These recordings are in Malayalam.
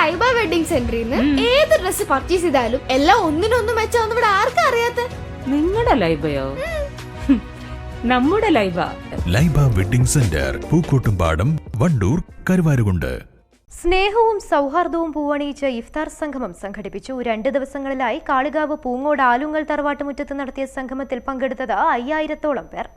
ലൈബ വെഡിങ് സെന്ററിൽ നിന്ന് ഏത് ഡ്രസ് പർച്ചേസ് ചെയ്താലും എല്ലാം ഒന്നിനൊന്നും മെച്ചാന്ന് ഇവിടെ ആർക്കും അറിയാത്ത? നിങ്ങളുടെ ലൈബയോ? നമ്മുടെ Laiba. Laiba wedding centre Pookkottumpadam Wandoor Karuvarakundu. സ്നേഹവും സൗഹാർദ്ദവും പൂവണിയിച്ച് ഇഫ്താർ സംഗമം സംഘടിപ്പിച്ചു. രണ്ട് ദിവസങ്ങളിലായി കാളികാവ് പൂങ്ങോട് ആലുങ്ങൽ തറവാട്ടുമുറ്റത്ത് നടത്തിയ സംഗമത്തിൽ പങ്കെടുത്തത് അയ്യായിരത്തോളം പേർ.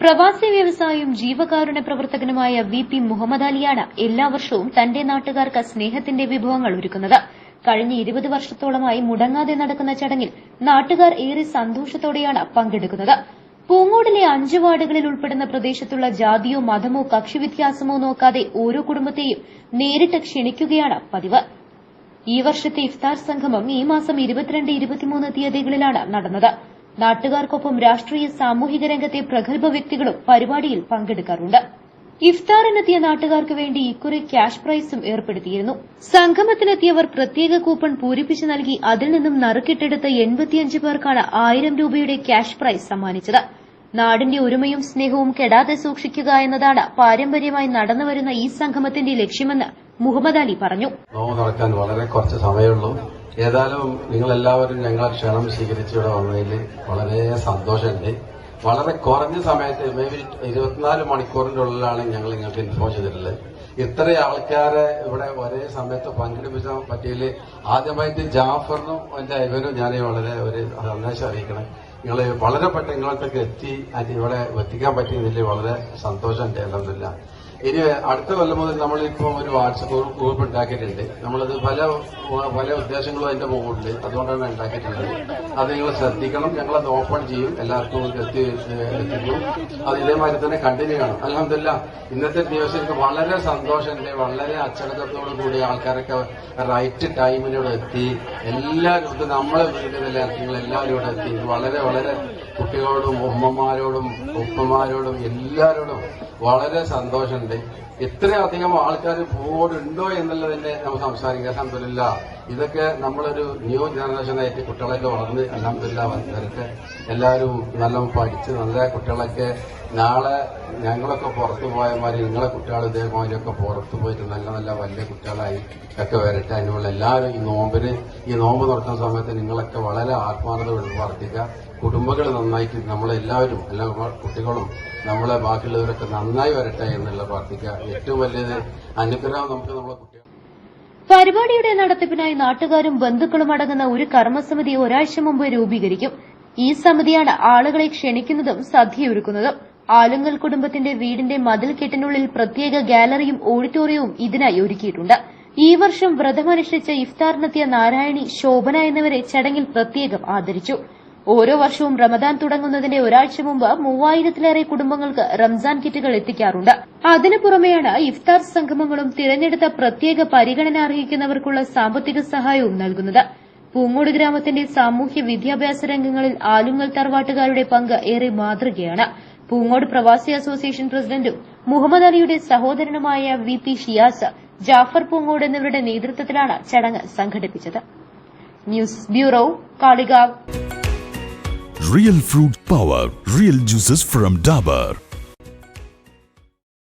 പ്രവാസി വ്യവസായിയും ജീവകാരുണ്യ പ്രവർത്തകനുമായ വി പി മുഹമ്മദ് അലിയാണ് എല്ലാ വർഷവും തന്റെ നാട്ടുകാർക്ക് സ്നേഹത്തിന്റെ വിഭവങ്ങൾ ഒരുക്കുന്നത്. കഴിഞ്ഞ ഇരുപത് വർഷത്തോളമായി മുടങ്ങാതെ നടക്കുന്ന ചടങ്ങിൽ നാട്ടുകാർ ഏറെ സന്തോഷത്തോടെയാണ് പങ്കെടുക്കുന്നത്. പൂങ്ങോടിലെ അഞ്ച് വാർഡുകളിൽ ഉൾപ്പെടുന്ന പ്രദേശത്തുള്ള ജാതിയോ മതമോ കക്ഷിവ്യത്യാസമോ നോക്കാതെ ഓരോ കുടുംബത്തെയും നേരിട്ട് ക്ഷണിക്കുകയാണ് പതിവ്. ഈ വർഷത്തെ ഇഫ്താർ സംഗമം ഈ മാസം ഇരുപത്തിരണ്ട് ഇരുപത്തിമൂന്ന് തീയതികളിലാണ് നടന്നത്. നാട്ടുകാർക്കൊപ്പം രാഷ്ട്രീയ സാമൂഹിക രംഗത്തെ പ്രഗത്ഭ വ്യക്തികളും പരിപാടിയിൽ പങ്കെടുക്കാറുണ്ട്. ഇഫ്താറിനെത്തിയ നാട്ടുകാർക്ക് വേണ്ടി ഇക്കുറി ക്യാഷ് പ്രൈസും ഏർപ്പെടുത്തിയിരുന്നു. സംഗമത്തിനെത്തിയവർ പ്രത്യേക കൂപ്പൺ പൂരിപ്പിച്ചു നൽകി അതിൽ നിന്നും നറുക്കിട്ടെടുത്ത എൺപത്തിയഞ്ച് പേർക്കാണ് ആയിരം രൂപയുടെ ക്യാഷ് പ്രൈസ് സമ്മാനിച്ചത്. നാടിന്റെ ഒരുമയും സ്നേഹവും കെടാതെ സൂക്ഷിക്കുക എന്നതാണ് പാരമ്പര്യമായി നടന്നുവരുന്ന ഈ സംഗമത്തിന്റെ ലക്ഷ്യമെന്ന് മുഹമ്മദ് അലി പറഞ്ഞു. നോമ്പ് തുറക്കാൻ വളരെ കുറച്ച് സമയമുള്ളൂ. ഏതായാലും നിങ്ങളെല്ലാവരും ഞങ്ങളെ ക്ഷണം സ്വീകരിച്ച് ഇവിടെ വന്നതിൽ വളരെ സന്തോഷമുണ്ട്. വളരെ കുറഞ്ഞ സമയത്ത് മേ ബി ഇരുപത്തിനാല് മണിക്കൂറിന്റെ ഉള്ളിലാണ് ഞങ്ങൾ നിങ്ങൾക്ക് ഇൻഫോം ചെയ്തിട്ടുള്ളത്. ഇത്ര ആൾക്കാരെ ഇവിടെ ഒരേ സമയത്ത് പങ്കെടുപ്പിക്കാൻ പറ്റിയതിൽ ആദ്യമായിട്ട് ജാഫറിനും എന്റെ ഇവനും ഞാൻ വളരെ ഒരു സന്ദേശം അറിയിക്കണം. നിങ്ങൾ വളരെ പെട്ടെന്ന് നിങ്ങളടുത്തേക്ക് എത്തി അത് ഇവിടെ എത്തിക്കാൻ പറ്റിയതിൽ വളരെ സന്തോഷം അലഹമില്ല ഇനി അടുത്ത കൊല്ലം മുതൽ നമ്മളിപ്പോൾ ഒരു വാട്സപ്പ് ഗ്രൂപ്പ് ഉണ്ടാക്കിയിട്ടുണ്ട്. നമ്മളത് പല പല ഉദ്ദേശങ്ങളും അതിന്റെ മുകളിൽ അതുകൊണ്ടാണ് ഉണ്ടാക്കിയിട്ടുള്ളത്. അത് നിങ്ങൾ ശ്രദ്ധിക്കണം. ഞങ്ങളത് ഓപ്പൺ ചെയ്യും. എല്ലാവർക്കും എത്തി എത്തിക്കും. അത് ഇതേമാതിരി തന്നെ കണ്ടിന്യൂ ചെയ്യണം. അലഹമില്ല ഇന്നത്തെ ദിവസം എനിക്ക് വളരെ സന്തോഷമുണ്ട്. വളരെ അച്ചടക്കത്തോടു കൂടി ആൾക്കാരൊക്കെ റൈറ്റ് ടൈമിനോട് എത്തി. എല്ലാവരും ഇത് നമ്മളെ വീട്ടിലെ നിങ്ങൾ എല്ലാവരും ഇവിടെ എത്തി. വളരെ വളരെ കുട്ടികളോടും ഉമ്മമാരോടും ഉപ്പമാരോടും എല്ലാവരോടും വളരെ സന്തോഷമുണ്ട്. ഇത്രയധികം ആൾക്കാർ പോടുണ്ടോ എന്നുള്ളതിന്റെ നമ്മൾ സംസാരിക്കുക അലഹമില്ല ഇതൊക്കെ നമ്മളൊരു ന്യൂ ജനറേഷനായിട്ട് കുട്ടികളൊക്കെ വളർന്ന് അലഹമില്ല വരട്ടെ എല്ലാവരും നല്ല പഠിച്ച് നല്ല കുട്ടികളൊക്കെ നാളെ ഞങ്ങളൊക്കെ പുറത്തു പോയമാതിരി നിങ്ങളെ കുട്ടികൾ ഇതേമാതിരിയൊക്കെ പുറത്തു പോയിട്ട് നല്ല നല്ല വലിയ കുട്ടികളായി ഒക്കെ വരട്ടെ അതിനുള്ള എല്ലാവരും ഈ നോമ്പിന് ഈ നോമ്പ് തുറക്കുന്ന സമയത്ത് നിങ്ങളൊക്കെ വളരെ ആത്മാർത്ഥത വർദ്ധിക്കുക കുടുംബങ്ങൾ നന്നായിട്ട് നമ്മളെല്ലാവരും എല്ലാ കുട്ടികളും നമ്മളെ ബാക്കിയുള്ളവരൊക്കെ നന്നായി വരട്ടെ എന്നുള്ള പ്രാർത്ഥിക്കുക. ഏറ്റവും വലിയത് അനുഗ്രഹം നമുക്ക് നമ്മളെ കുട്ടികൾ പരിപാടിയുടെ നടത്തിപ്പിനായി നാട്ടുകാരും ബന്ധുക്കളും അടങ്ങുന്ന ഒരു കർമ്മസമിതി ഒരാഴ്ച മുമ്പ് രൂപീകരിക്കും. ഈ സമിതിയാണ് ആളുകളെ ക്ഷണിക്കുന്നതും സദ്യയൊരുക്കുന്നതും. ആലുങ്ങൽ കുടുംബത്തിന്റെ വീടിന്റെ മതിൽക്കെട്ടിനുള്ളിൽ പ്രത്യേക ഗാലറിയും ഓഡിറ്റോറിയവും ഇതിനായി ഒരുക്കിയിട്ടുണ്ട്. ഈ വർഷം വ്രതമനുഷ്ഠിച്ച് ഇഫ്താറിനെത്തിയ നാരായണി ശോഭന എന്നിവരെ ചടങ്ങിൽ പ്രത്യേകം ആദരിച്ചു. ഓരോ വർഷവും റമദാൻ തുടങ്ങുന്നതിന്റെ ഒരാഴ്ച മുമ്പ് മൂവായിരത്തിലേറെ കുടുംബങ്ങൾക്ക് റംസാൻ കിറ്റുകൾ എത്തിക്കാറുണ്ട്. അതിനു പുറമെയാണ് ഇഫ്താർ സംഗമങ്ങളും തിരഞ്ഞെടുത്ത പ്രത്യേക പരിഗണന അർഹിക്കുന്നവർക്കുള്ള സാമ്പത്തിക സഹായവും നൽകുന്നത്. പൂങ്ങോട് ഗ്രാമത്തിന്റെ സാമൂഹ്യ വിദ്യാഭ്യാസ രംഗങ്ങളിൽ ആലുങ്ങൽ തറവാട്ടുകാരുടെ പങ്ക് ഏറെ മാതൃകയാണ്. പൂങ്ങോട് പ്രവാസി അസോസിയേഷൻ പ്രസിഡന്റും മുഹമ്മദ് അലിയുടെ സഹോദരനുമായ വി പി ഷിയാസ് ജാഫർ പൂങ്ങോട് എന്നിവരുടെ നേതൃത്വത്തിലാണ് ചടങ്ങ് സംഘടിപ്പിച്ചത്. News bureau Kalikavu. Real fruit power real juices from Dabur